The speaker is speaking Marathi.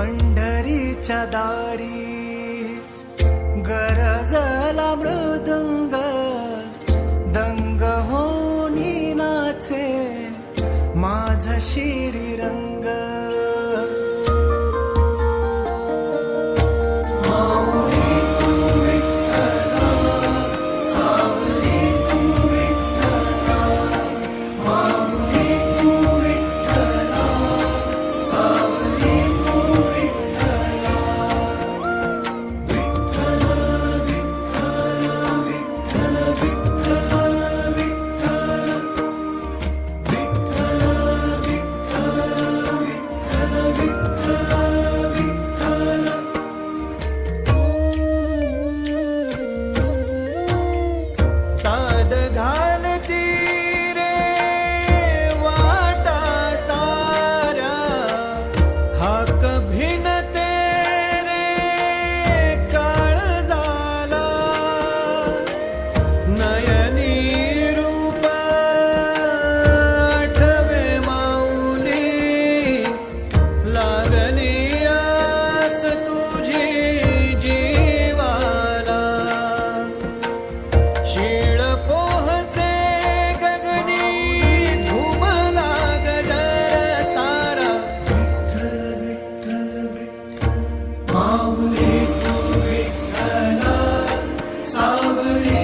पंढरीच्या दारी. गरजला मृदंग दंग होनी नाचे. माझ would